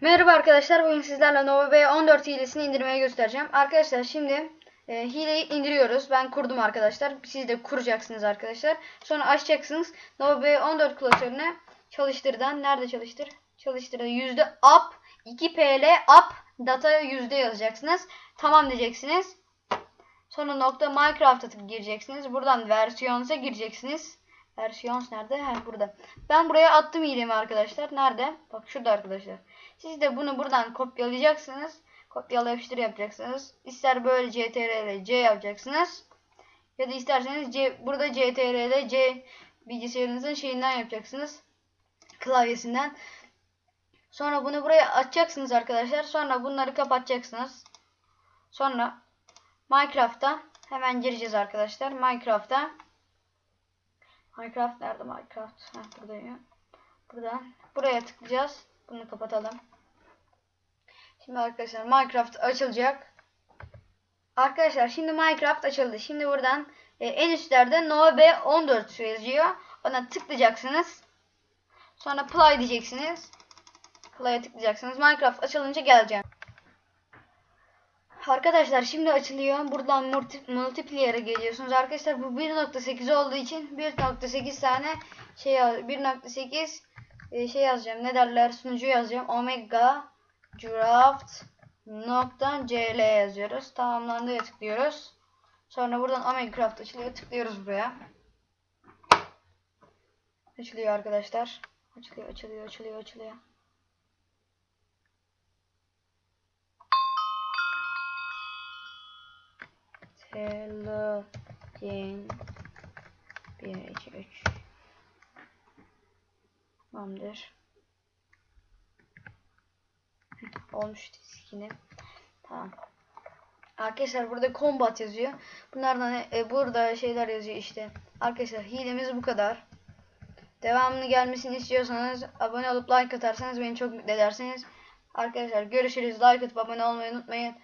Merhaba arkadaşlar. Bugün sizlerle Nova B14 hilesini indirmeyi göstereceğim. Arkadaşlar şimdi e, hileyi indiriyoruz. Ben kurdum arkadaşlar. Siz de kuracaksınız arkadaşlar. Sonra açacaksınız. Nova B14 klasörüne çalıştırdan. Nerede çalıştır? Çalıştırda yüzde up 2 pl up data yüzde yazacaksınız. Tamam diyeceksiniz. Sonra nokta Minecraft'a gireceksiniz. Buradan versiyonsa gireceksiniz. Versiyons nerede? Ha burada. Ben buraya attım hilemi arkadaşlar. Nerede? Bak şurada arkadaşlar. Siz de bunu buradan kopyalayacaksınız. Kopyala yapıştır yapacaksınız. İster böyle CTRL C yapacaksınız. Ya da isterseniz C, burada CTRL C bilgisayarınızın şeyinden yapacaksınız. Klavyesinden. Sonra bunu buraya açacaksınız arkadaşlar. Sonra bunları kapatacaksınız. Sonra Minecraft'ta hemen gireceğiz arkadaşlar. Minecraft'ta Minecraft nerede Minecraft? Heh, buradayım. Buradan buraya tıklayacağız. Bunu kapatalım. Şimdi arkadaşlar Minecraft açılacak. Arkadaşlar şimdi Minecraft açıldı. Şimdi buradan e, en üstlerde Nova B14 yazıyor. Ona tıklayacaksınız. Sonra play diyeceksiniz. Play'a tıklayacaksınız. Minecraft açılınca geleceğim. Arkadaşlar şimdi açılıyor. Buradan multi, multiplayer'e geliyorsunuz. Arkadaşlar bu 1.8 olduğu için 1.8 tane şey 1.8 e, şey yazacağım. Ne derler? Sunucu yazacağım. Omega draft nokta cl yazıyoruz. Tamamlandıya tıklıyoruz. Sonra buradan Omega Craft açılıyor. Tıklıyoruz buraya. Açılıyor arkadaşlar. Açılıyor, açılıyor, açılıyor, açılıyor. Telogin 1 2 3 Tamamdır. Olmuş diskini. Tamam. Arkadaşlar burada combat yazıyor. Bunlardan e, burada şeyler yazıyor işte. Arkadaşlar hilemiz bu kadar. Devamını gelmesini istiyorsanız abone olup like atarsanız beni çok mutlu edersiniz. Arkadaşlar görüşürüz. Like atıp abone olmayı unutmayın.